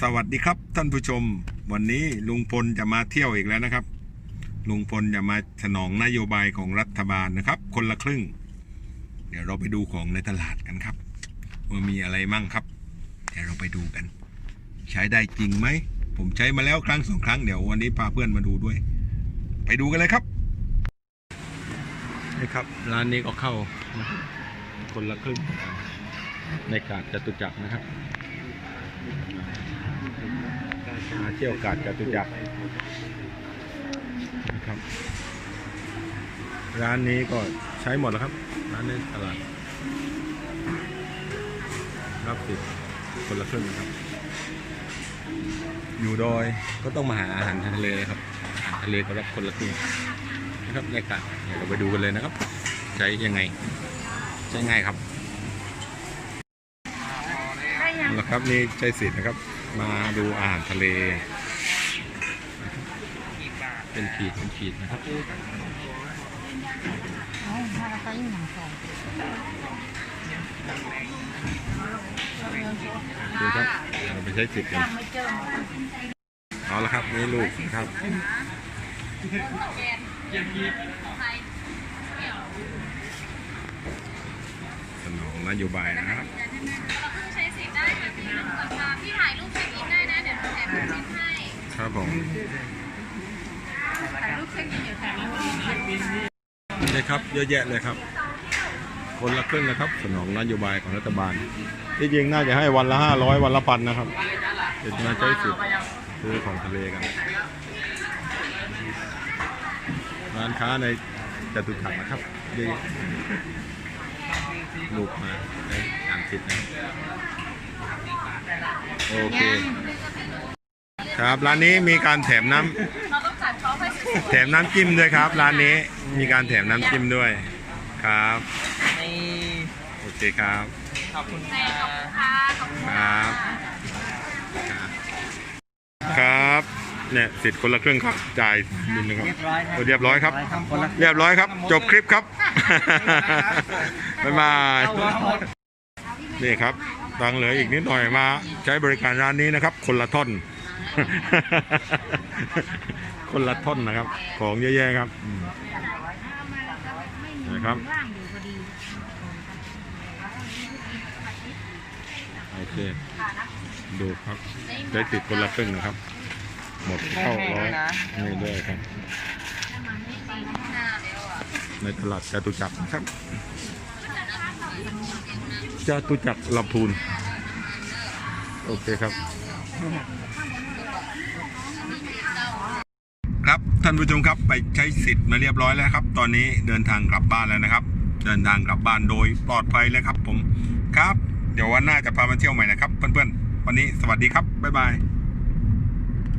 สวัสดีครับท่านผู้ชม วันนี้ลุงพลจะมาเที่ยวอีกแล้วนะครับ ลุงพลจะมาสนองนโยบายของรัฐบาลนะครับ คนละครึ่ง เดี๋ยวเราไปดูของในตลาดกันครับ ว่ามีอะไรมั่งครับ เดี๋ยวเราไปดูกัน ใช้ได้จริงไหม ผมใช้มาแล้วครั้งสองครั้งเดี๋ยววันนี้พาเพื่อนมาดูด้วย ไปดูกันเลยครับนี่ครับร้านนี้ก็เข้านะครับคนละครึ่งในกาดจตุจักรนะครับ เที่ยวกาดจตุจักรนะครับ ร้านนี้ก็ใช้หมดแล้วครับ ร้านนี้ตลาด รับสิทธิ์คนละครึ่งนะครับ อยู่ดอยก็ต้องมาหาอาหารทะเลครับอาหารทะเลก็รับคนละครึ่งนะครับในกาดเดี๋ยวเราไปดูกันเลยนะครับ ใช้ยังไง ใช้ง่ายครับนะครับนี่ใช้สิทธิ์นะครับ มาดูอาหารทะเล เป็นขีดเป็นขีดนะครับไปหนังสองดูครับเราไปใช้สิทธิ์กันเอาละครับนี่ลูกนะครับสนองนโยบายนะครับ พี่ถ่ายรูปเช็คอินได้นะ เดี๋ยวเราแถมรูปชิ้นให้ ครับผมถ่ายรูปเช็คอินเดี๋ยวแถมให้นี่ครับ เยอะแยะเลยครับ คนละครึ่งนะครับ สนองนโยบายของรัฐบาล ที่จริงน่าจะให้วันละห้าร้อยวันละพันนะครับเดี๋ยวจะมาใช้สิทธิ์ซื้อของทะเลกัน ร้านค้าในจตุจักรนะครับดีลูกมาในอ่างสิทธิ์นะครับ โอเค ครับร้านนี้มีการแถมน้ำเราต้องจัดเขาไปสุดแถมน้ำจิ้มด้วยครับ ร้านนี้มีการแถมน้ำจิ้มด้วยครับนี่โอเคครับ ขอบคุณๆแม่ขอบคุณค่ะขอบคุณคค่ะรับครับ ครับเนี่ยสิทธิ์คนละครึ่งครับจ่ายบินนะครับเรียบร้อยนะเรียบร้อยครับคนละเรียบร้อยครับ จบคลิปครับบ๊ายบายเอาหมดนี่ครับ ตังค์เหลืออีกนิดหน่อยมา ใช้บริการร้านนี้นะครับ คนละท่อน คนละท่อนนะครับ ของเยอะแยะครับอืมนะครับว่างอยู่พอดีโอเคดูครับได้ติดคนละครึ่งนะครับ หมดเข้าร้อยนี่ด้วยครับ ในตลาดจตุจักรนะครับ จตุจักรลำพูน โอเคครับ ครับท่านผู้ชมครับไปใช้สิทธิ์มาเรียบร้อยแล้วครับ ตอนนี้เดินทางกลับบ้านแล้วนะครับ เดินทางกลับบ้านโดยปลอดภัยแล้วครับผมครับ เดี๋ยววันหน้าจะพามาเที่ยวใหม่นะครับ เพื่อนๆ วันนี้สวัสดีครับ บ๊ายบาย